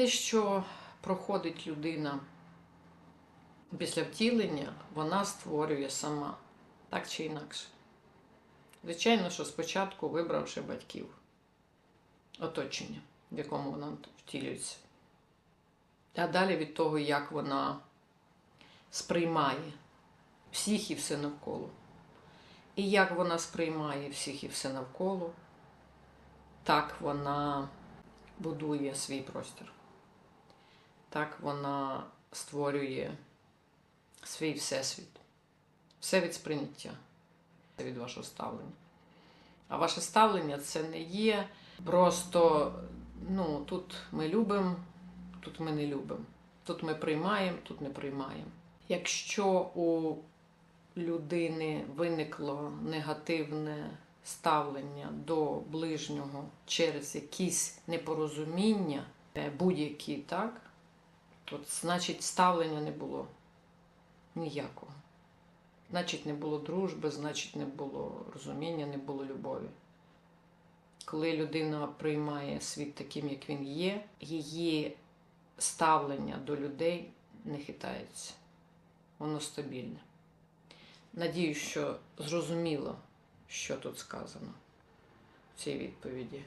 Те, що проходить людина після втілення, вона створює сама, так чи інакше. Звичайно, що спочатку вибравши батьків, оточення, в якому вона втілюється. А далі від того, як вона сприймає всіх і все навколо. І як вона сприймає всіх і все навколо, так вона будує свій простір. Так вона створює свій всесвіт. Все від сприйняття, від вашого ставлення. А ваше ставлення це не є просто, ну, тут ми любимо, тут ми не любимо. Тут ми приймаємо, тут не приймаємо. Якщо у людини виникло негативне ставлення до ближнього через якісь непорозуміння, е, будь-які, так, то значить ставлення не було ніякого. Значить, не було дружби, значить, не було розуміння, не було любові. Коли людина приймає світ таким, як він є, її ставлення до людей не хитається. Воно стабільне. Надію, що зрозуміло, що тут сказано в цій відповіді.